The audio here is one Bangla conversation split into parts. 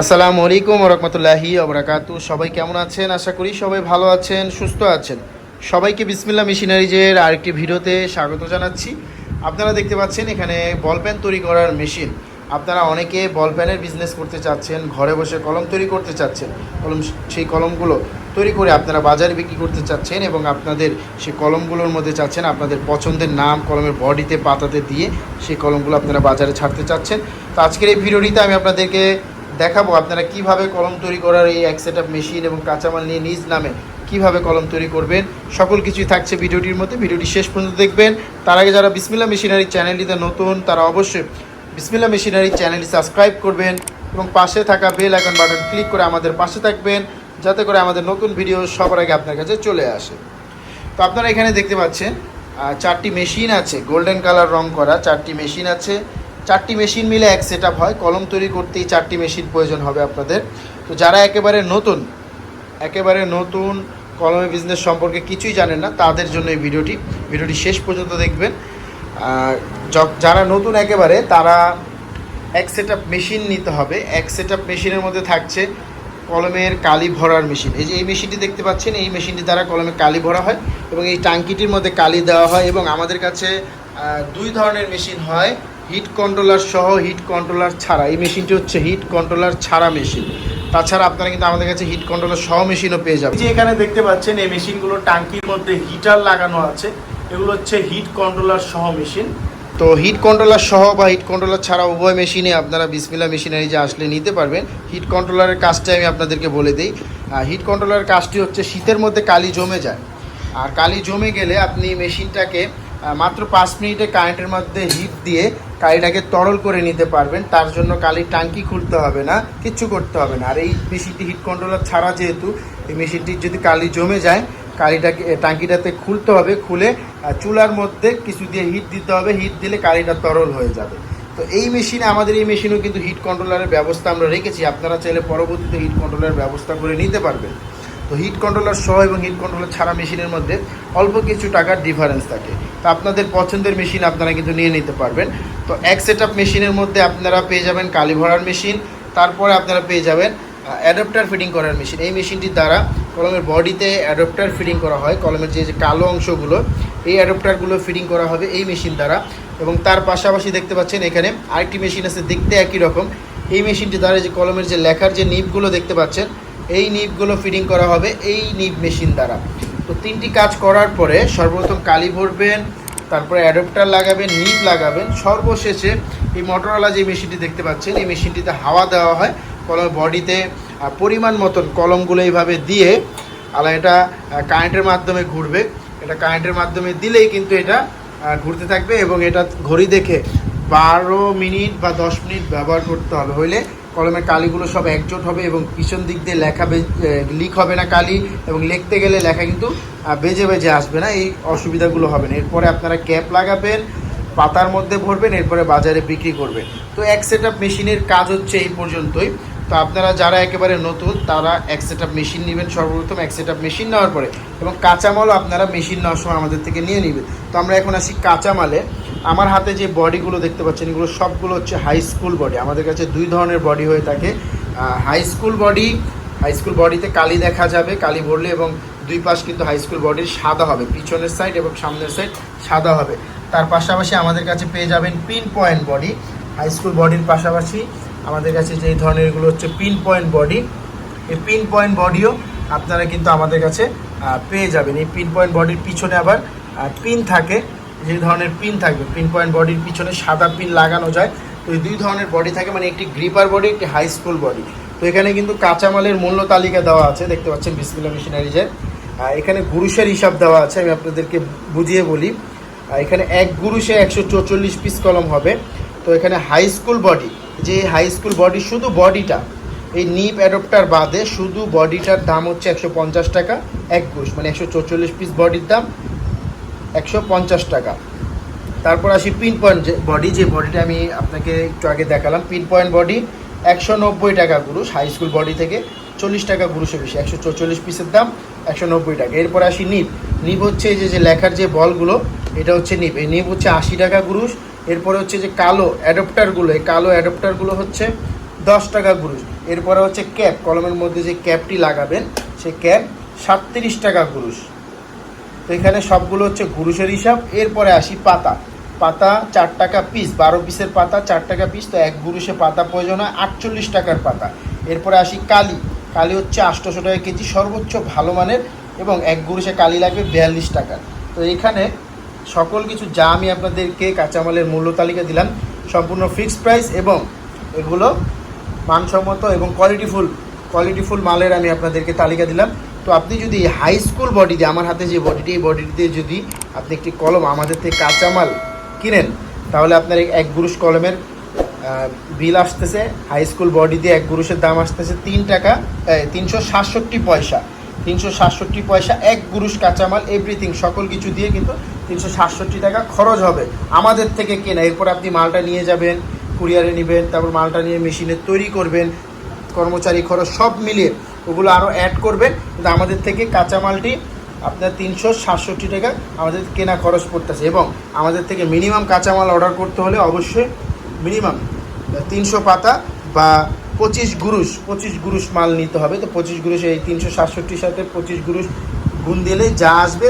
আসসালামু আলাইকুম রহমতুল্লাহি আবরাকাতু সবাই কেমন আছেন? আশা করি সবাই ভালো আছেন, সুস্থ আছেন। সবাইকে বিসমিল্লা মেশিনারিজের আরেকটি ভিডিওতে স্বাগত জানাচ্ছি। আপনারা দেখতে পাচ্ছেন এখানে বল পেন তৈরি করার মেশিন। আপনারা অনেকে বল পেনের বিজনেস করতে চাচ্ছেন, ঘরে বসে কলম তৈরি করতে চাচ্ছেন, কলম সেই কলমগুলো তৈরি করে আপনারা বাজারে বিক্রি করতে চাচ্ছেন এবং আপনাদের সেই কলমগুলোর মধ্যে চাচ্ছেন আপনাদের পছন্দের নাম, কলমের বডিতে, পাতাতে দিয়ে সেই কলমগুলো আপনারা বাজারে ছাড়তে চাচ্ছেন। তো আজকের এই ভিডিওটিতে আমি আপনাদেরকে দেখাবো আপনারা কীভাবে কলম তৈরি করার এই এক সেট মেশিন এবং কাঁচামাল নিয়ে নিজ নামে কীভাবে কলম তৈরি করবেন, সকল কিছুই থাকছে ভিডিওটির মধ্যে। ভিডিওটি শেষ পর্যন্ত দেখবেন। তার আগে যারা বিসমিল্লা মেশিনারি চ্যানেলটিতে নতুন, তারা অবশ্যই বিসমিল্লা মেশিনারি চ্যানেলটি সাবস্ক্রাইব করবেন এবং পাশে থাকা বেল আইকন বাটন ক্লিক করে আমাদের পাশে থাকবেন, যাতে করে আমাদের নতুন ভিডিও সবার আগে আপনার কাছে চলে আসে। তো আপনারা এখানে দেখতে পাচ্ছেন চারটি মেশিন আছে গোল্ডেন কালার রং করা চারটি মেশিন আছে। চারটি মেশিন মিলে এক সেট হয়। কলম তৈরি করতেই চারটি মেশিন প্রয়োজন হবে আপনাদের। তো যারা একেবারে নতুন একেবারে নতুন কলমে বিজনেস সম্পর্কে কিছুই জানেন না, তাদের জন্য এই ভিডিওটি ভিডিওটি শেষ পর্যন্ত দেখবেন। যারা নতুন একেবারে, তারা এক সেট মেশিন নিতে হবে। এক সেট মেশিনের মধ্যে থাকছে কলমের কালি ভরার মেশিন এই যে, এই মেশিনটি দেখতে পাচ্ছেন, এই মেশিনটি দ্বারা কলমে কালি ভরা হয় এবং এই টাঙ্কিটির মধ্যে কালি দেওয়া হয় এবং আমাদের কাছে দুই ধরনের মেশিন হয়। হিট কন্ট্রোলার সহ হিট কন্ট্রোলার ছাড়া। এই মেশিনটি হচ্ছে হিট কন্ট্রোলার ছাড়া মেশিন। তাছাড়া আপনারা কিন্তু আমাদের কাছে হিট কন্ট্রোলার সহ মেশিনও পেয়ে যাবেন। যে এখানে দেখতে পাচ্ছেন এই মেশিনগুলো টাঙ্কির মধ্যে হিটার লাগানো আছে। এগুলো হচ্ছে হিট কন্ট্রোলার সহ মেশিন। তো হিট কন্ট্রোলার সহ বা হিট কন্ট্রোলার ছাড়া উভয় মেশিনে আপনারা বিসমিলা মেশিনারি যে আসলে নিতে পারবেন হিট কন্ট্রোলারের কাজটা আমি আপনাদেরকে বলে দিই। হিট কন্ট্রোলারের কাজটি হচ্ছে শীতের মধ্যে কালি জমে যায়। আর কালি জমে গেলে আপনি মেশিনটাকে মাত্র পাঁচ মিনিটে কারেন্টের মধ্যে হিট দিয়ে কালিটাকে তরল করে নিতে পারবেন। তার জন্য কালির টাঙ্কি খুলতে হবে না, কিচ্ছু করতে হবে না। আর এই মেশিনটি হিট কন্ট্রোলার ছাড়া যেহেতু, এই মেশিনটির যদি কালি জমে যায়, কালিটাকে টাঙ্কিটাতে খুলতে হবে। খুলে চুলার মধ্যে কিছু দিয়ে হিট দিতে হবে। হিট দিলে কালিটা তরল হয়ে যাবে। তো এই মেশিনে, আমাদের এই মেশিনেও কিন্তু হিট কন্ট্রোলারের ব্যবস্থা আমরা রেখেছি। আপনারা চাইলে পরবর্তীতে হিট কন্ট্রোলারের ব্যবস্থা করে নিতে পারবেন। তো হিট কন্ট্রোলার সহ এবং হিট কন্ট্রোলার ছাড়া মেশিনের মধ্যে অল্প কিছু টাকার ডিফারেন্স থাকে। তো আপনাদের পছন্দের মেশিন আপনারা কিন্তু নিয়ে নিতে পারবেন। তো এক সেট মেশিনের মধ্যে আপনারা পেয়ে যাবেন কালি ভরার মেশিন তারপরে আপনারা পেয়ে যাবেন অ্যাডাপ্টার ফিটিং করার মেশিন এই মেশিনটির দ্বারা কলমের বডিতে অ্যাডাপ্টার ফিটিং করা হয়, কলমের যে যে কালো অংশগুলো, এই অ্যাডাপ্টারগুলো ফিটিং করা হবে এই মেশিন দ্বারা। এবং তার পাশাপাশি দেখতে পাচ্ছেন এখানে আরেকটি মেশিন আছে, দেখতে একই রকম। এই মেশিনটি দ্বারা যে কলমের যে লেখার যে নিপগুলো দেখতে পাচ্ছেন, এই নিপগুলো ফিটিং করা হবে এই নিপ মেশিন দ্বারা। তো তিনটি কাজ করার পরে সর্বপ্রথম কালি ভরবেন, তারপরে অ্যাডাপ্টার লাগাবেন নিপ লাগাবেন। সর্বশেষে এই মোটরওয়ালা যে মেশিনটি দেখতে পাচ্ছেন, এই মেশিনটিতে হাওয়া দেওয়া হয়, কলম বডিতে পরিমাণ মতন কলমগুলো এইভাবে দিয়ে আলা এটা কারেন্টের মাধ্যমে ঘুরবে। এটা কারেন্টের মাধ্যমে দিলেই কিন্তু এটা ঘুরতে থাকবে এবং এটা ঘড়ি দেখে বারো মিনিট বা দশ মিনিট ব্যবহার করতে হবে। হইলে কলমের কালিগুলো সব একজোট হবে এবং পিছন দিক দিয়ে লেখা লিক হবে না কালি এবং লিখতে গেলে লেখা কিন্তু বেজে বেজে আসবে না, এই অসুবিধাগুলো হবে না। এরপরে আপনারা ক্যাপ লাগাবেন, পাতার মধ্যে ভরবেন, এরপরে বাজারে বিক্রি করবেন। তো এক সেট মেশিনের কাজ হচ্ছে এই পর্যন্তই। তো আপনারা যারা একেবারে নতুন, তারা এক সেট মেশিন নেবেন সর্বপ্রথম, এক সেট মেশিন নেওয়ার পরে। এবং কাঁচামালও আপনারা মেশিন নেওয়ার সময় আমাদের থেকে নিয়ে নেবেন। তো আমরা এখন আসি কাঁচামালে। আমার হাতে যে বডিগুলো দেখতে পাচ্ছেন, এগুলো সবগুলো হচ্ছে হাই স্কুল বডি আমাদের কাছে দুই ধরনের বডি হয়ে থাকে। High school body high school বডিতে কালি দেখা যাবে, কালি ভরলে এবং দুই পাশ কিন্তু হাই স্কুল বডির সাদা হবে। পিছনের সাইড এবং সামনের সাইড সাদা হবে। তার পাশাপাশি আমাদের কাছে পেয়ে যাবেন pin point body high school বডির পাশাপাশি আমাদের কাছে যে ধরনের এগুলো হচ্ছে পিন পয়েন্ট বডি এই পিন পয়েন্ট বডিও আপনারা কিন্তু আমাদের কাছে পেয়ে যাবেন। এই পিন পয়েন্ট বডির পিছনে আবার পিন থাকে। যে ধরনের পিন থাকবে পিন পয়েন্ট বডির পিছনে সাদা পিন লাগানো যায়। তো এই দুই ধরনের বডি থাকে মানে একটি গ্রিপার বডি একটি হাই স্কুল বডি তো এখানে কিন্তু কাঁচামালের মূল্য তালিকা দেওয়া আছে, দেখতে পাচ্ছেন বিসমিল্লা মেশিনারিজের এখানে গুরুষের হিসাব দেওয়া আছে, আমি আপনাদেরকে বুঝিয়ে বলি। এখানে এক গুরুষে একশো চৌচল্লিশ পিস কলম হবে। তো এখানে হাই স্কুল বডি যে হাই স্কুল বডি শুধু বডিটা এই নিপ অ্যাডপ্টার বাদে শুধু বডিটার দাম হচ্ছে একশো পঞ্চাশ টাকা, এক গুষ মানে একশো চৌচল্লিশ পিস বডির দাম। একশো পঞ্চাশ টাকা। তারপর আসি পিন পয়েন্ট যে বডি যে বডিটা আমি আপনাকে একটু আগে দেখালাম পিন পয়েন্ট বডি একশো নব্বই টাকা গুরুষ হাই স্কুল বডি থেকে চল্লিশ টাকা গুরুষে বেশি, একশো চৌচল্লিশ পিসের দাম, একশো নব্বই টাকা। এরপর আসি নিপ নিপ হচ্ছে এই যে যে লেখার যে বলগুলো, এটা হচ্ছে নিপ এই নিপ হচ্ছে আশি টাকা গুরুষ এরপরে হচ্ছে যে কালো অ্যাডপ্টারগুলো এই কালো অ্যাডপ্টারগুলো হচ্ছে দশ টাকা গুরুষ এরপরে হচ্ছে ক্যাপ কলমের মধ্যে যে ক্যাপটি লাগাবেন, সে ক্যাপ সাতত্রিশ টাকা গুরুষ তো এখানে সবগুলো হচ্ছে গুরুষের হিসাব। এরপরে আসি পাতা। পাতা চার টাকা পিস বারো পিসের পাতা, চার টাকা পিস তো এক গুরুষে পাতা প্রয়োজন হয় আটচল্লিশ টাকার পাতা। এরপরে আসি কালি। কালি হচ্ছে আটশোশো টাকা কেজি, সর্বোচ্চ ভালো মানের এবং এক গুরুষে কালি লাগবে বিয়াল্লিশ টাকা তো এখানে সকল কিছু যা আমি আপনাদেরকে কাঁচামালের মূল্য তালিকা দিলাম, সম্পূর্ণ ফিক্সড প্রাইস এবং এগুলো মানসম্মত এবং কোয়ালিটিফুল কোয়ালিটিফুল মালের আমি আপনাদেরকে তালিকা দিলাম। তো আপনি যদি হাই স্কুল বডি দিয়ে, আমার হাতে যে বডিটি এই বডিটি দিয়ে যদি আপনি একটি কলম, আমাদের থেকে কাঁচামাল কিনেন, তাহলে আপনার এক গুরুষ কলমের বিল আসতেছে। হাই স্কুল বডি দিয়ে এক গুরুষের দাম আসতেছে তিন টাকা তিনশো সাতষট্টি পয়সা। তিনশো সাতষট্টি পয়সা, এক গুরুষ কাঁচামাল এভরিথিং সকল কিছু দিয়ে কিন্তু তিনশো সাতষট্টি টাকা খরচ হবে। আমাদের থেকে কেনা, এরপর আপনি মালটা নিয়ে যাবেন, কুরিয়ারে নেবেন, তারপর মালটা নিয়ে মেশিনে তৈরি করবেন, কর্মচারী খরচ সব মিলিয়ে। ওগুলো আরও অ্যাড করবেন। কিন্তু আমাদের থেকে কাঁচামালটি আপনার তিনশো সাতষট্টি টাকা আমাদের কেনা খরচ পড়তেছে। এবং আমাদের থেকে মিনিমাম কাঁচামাল অর্ডার করতে হলে অবশ্যই মিনিমাম তিনশো পাতা বা পঁচিশ গুরুষ পঁচিশ গুরুষ মাল নিতে হবে। তো পঁচিশ গুরুষ এই তিনশো সাতষট্টির সাথে পঁচিশ গুরুষ গুণ দিলে যা আসবে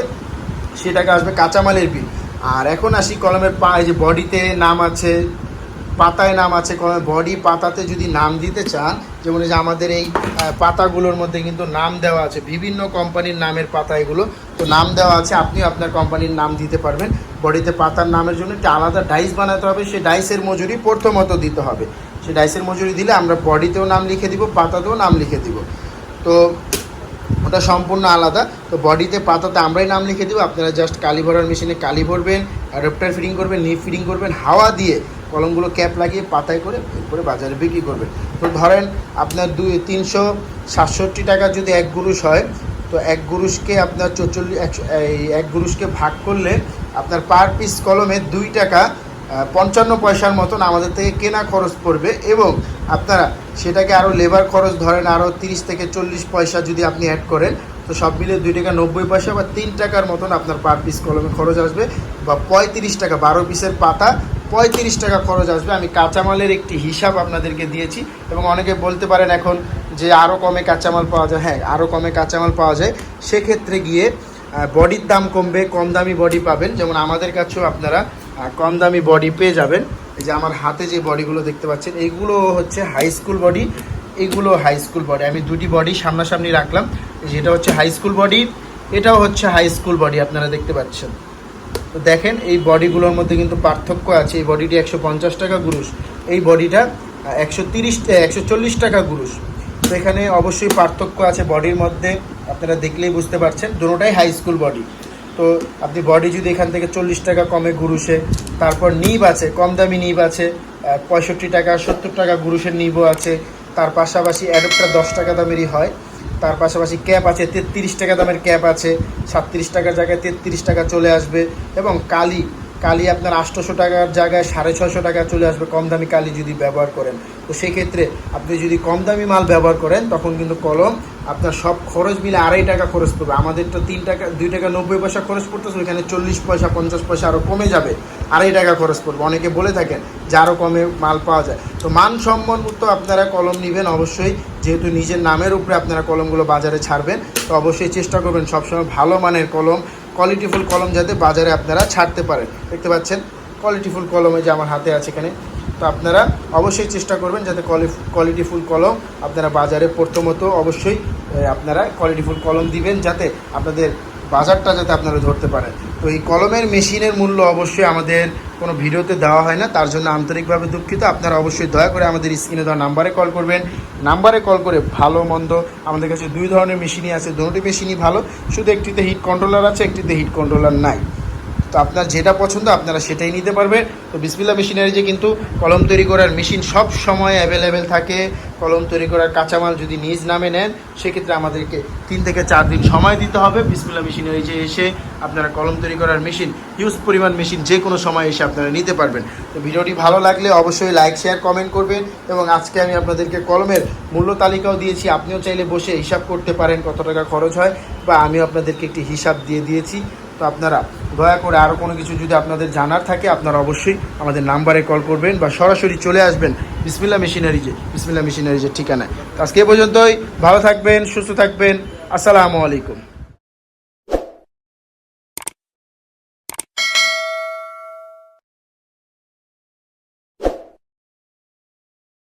সেটাকে আসবে কাঁচামালের বিল আর এখন আসি কলমের পা, এই যে বডিতে নাম আছে পাতায় নাম আছে কলমের বডি পাতাতে যদি নাম দিতে চান, যেমন যে আমাদের এই পাতাগুলোর মধ্যে কিন্তু নাম দেওয়া আছে, বিভিন্ন কোম্পানির নামের পাতা এগুলো। তো নাম দেওয়া আছে, আপনিও আপনার কোম্পানির নাম দিতে পারবেন। বডিতে পাতার নামের জন্য একটা আলাদা ডাইস বানাতে হবে, সেই ডাইসের মজুরি প্রথমত দিতে হবে। সেই ডাইসের মজুরি দিলে আমরা বডিতেও নাম লিখে দিব, পাতাতেও নাম লিখে দিব। তো ওটা সম্পূর্ণ আলাদা। তো বডিতে, পাতাতে আমরাই নাম লিখে দিব। আপনারা জাস্ট কালি ভরার মেশিনে কালি ভরবেন অ্যাডাপ্টার ফিটিং করবেন নিপ ফিটিং করবেন, হাওয়া দিয়ে কলমগুলো ক্যাপ লাগিয়ে পাতায় করে এরপরে বাজারে বিক্রি করবেন। তো ধরেন আপনার দুই তিনশো সাতষট্টি টাকা যদি এক গুরুষ হয়, তো এক গুরুষকে আপনার চৌচল্লিশ এক গুরুষকে ভাগ করলে আপনার পার পিস কলমে দুই টাকা পঞ্চান্ন পয়সার মতন আমাদের থেকে কেনা খরচ পড়বে এবং আপনারা সেটাকে আরও লেবার খরচ ধরেন আরও তিরিশ থেকে চল্লিশ পয়সা যদি আপনি অ্যাড করেন, তো সব মিলিয়ে দুই টাকা নব্বই পয়সা বা তিন টাকার মতন আপনার পার পিস কলমে খরচ আসবে বা পঁয়ত্রিশ টাকা, বারো পিসের পাতা পঁয়ত্রিশ টাকা খরচ আসবে। আমি কাঁচামালের একটি হিসাব আপনাদেরকে দিয়েছি এবং অনেকে বলতে পারেন এখন যে আরও কমে কাঁচামাল পাওয়া যায়। হ্যাঁ আরও কমে কাঁচামাল পাওয়া যায়। সেক্ষেত্রে গিয়ে বডির দাম কমবে, কম দামি বডি পাবেন। যেমন আমাদের কাছেও আপনারা কম দামি বডি পেয়ে যাবেন। এই যে আমার হাতে যে বডিগুলো দেখতে পাচ্ছেন, এইগুলো হচ্ছে হাই স্কুল বডি এগুলো হাই স্কুল বডি আমি দুটি বডি সামনাসামনি রাখলাম। যেটা হচ্ছে হাই স্কুল বডি এটাও হচ্ছে হাই স্কুল বডি আপনারা দেখতে পাচ্ছেন। তো দেখেন, এই বডিগুলোর মধ্যে কিন্তু পার্থক্য আছে। এই বডিটি একশো পঞ্চাশ টাকা গুরুষ এই বডিটা একশো তিরিশ, একশো চল্লিশ টাকা গুরুষ তো এখানে অবশ্যই পার্থক্য আছে বডির মধ্যে, আপনারা দেখলেই বুঝতে পারছেন, দুটোটাই হাই স্কুল বডি তো আপনি বডি যদি এখান থেকে চল্লিশ টাকা কমে গুরুষে তারপর নিব আছে কম দামি নিব আছে পঁয়ষট্টি টাকা, সত্তর টাকা গুরুষের নিবও আছে, তার পাশাপাশি অ্যাডপ্টার দশ টাকা দামেরই হয়। তার পাশাপাশি ক্যাপ আছে, তেত্রিশ টাকা দামের ক্যাপ আছে, সাতত্রিশ টাকার জায়গায় তেত্রিশ টাকা চলে আসবে এবং কালি কালি আপনার আটশোশো টাকার জায়গায় সাড়ে ছশো টাকা চলে আসবে, কম দামি কালি যদি ব্যবহার করেন। তো সেক্ষেত্রে আপনি যদি কম দামি মাল ব্যবহার করেন, তখন কিন্তু কলম আপনার সব খরচ মিলে আড়াই টাকা খরচ পড়বে। আমাদের তো তিন টাকা, দুই টাকা নব্বই পয়সা খরচ পড়তেছে, ওইখানে চল্লিশ পয়সা, পঞ্চাশ পয়সা আরও কমে যাবে। আড়াই টাকা খরচ পড়বে। অনেকে বলে থাকেন যে আরও কমে মাল পাওয়া যায়। তো মান মানসম্মত আপনারা কলম নেবেন অবশ্যই। যেহেতু নিজের নামের উপরে আপনারা কলমগুলো বাজারে ছাড়বেন, তো অবশ্যই চেষ্টা করবেন সবসময় ভালো মানের কলম কোয়ালিটিফুল কলম যাতে বাজারে আপনারা ছাড়তে পারেন। দেখতে পাচ্ছেন কোয়ালিটিফুল কলমে যে আমার হাতে আছে এখানে। তো আপনারা অবশ্যই চেষ্টা করবেন যাতে কোয়ালিটিফুল কলম আপনারা বাজারে প্রথমত অবশ্যই আপনারা কোয়ালিটিফুল কলম দিবেন যাতে আপনাদের বাজারটা যাতে আপনারা ধরতে পারেন। তো এই কলমের মেশিনের মূল্য অবশ্যই আমাদের কোনো ভিডিওতে দেওয়া হয় না, তার জন্য আন্তরিকভাবে দুঃখিত। আপনারা অবশ্যই দয়া করে আমাদের স্ক্রিনে দেওয়া নাম্বারে কল করবেন। নাম্বারে কল করে ভালো, মন্দ, আমাদের কাছে দুই ধরনের মেশিনই আছে, দুটি মেশিনই ভালো। শুধু একটিতে হিট কন্ট্রোলার আছে, একটিতে হিট কন্ট্রোলার নাই। তো আপনার যেটা পছন্দ আপনারা সেটাই নিতে পারবেন তো বিসমিল্লা মেশিনারি যে কিন্তু কলম তৈরি করার মেশিন সব সময় অ্যাভেলেবেল থাকে। কলম তৈরি করার কাঁচামাল যদি নিজ নামে নেন, সেক্ষেত্রে আমাদেরকে তিন থেকে চার দিন সময় দিতে হবে। বিসমিল্লা মেশিনারি যে এসে আপনারা কলম তৈরি করার মেশিন হিউজ পরিমাণ মেশিন যে কোনো সময় এসে আপনারা নিতে পারবেন। তো ভিডিওটি ভালো লাগলে অবশ্যই লাইক শেয়ার কমেন্ট করবেন এবং আজকে আমি আপনাদেরকে কলমের মূল্য তালিকাও দিয়েছি। আপনিও চাইলে বসে হিসাব করতে পারেন কত টাকা খরচ হয় বা আমিও আপনাদেরকে একটি হিসাব দিয়ে দিয়েছি। তো আপনারা দয়া করে আরও কোনো কিছু যদি আপনাদের জানার থাকে, আপনারা অবশ্যই আমাদের নাম্বারে কল করবেন বা সরাসরি চলে আসবেন বিসমিল্লা মেশিনারিজে বিসমিল্লা মেশিনারিজের ঠিকানায়। আজকে পর্যন্তই। ভালো থাকবেন, সুস্থ থাকবেন। আসসালামু আলাইকুম।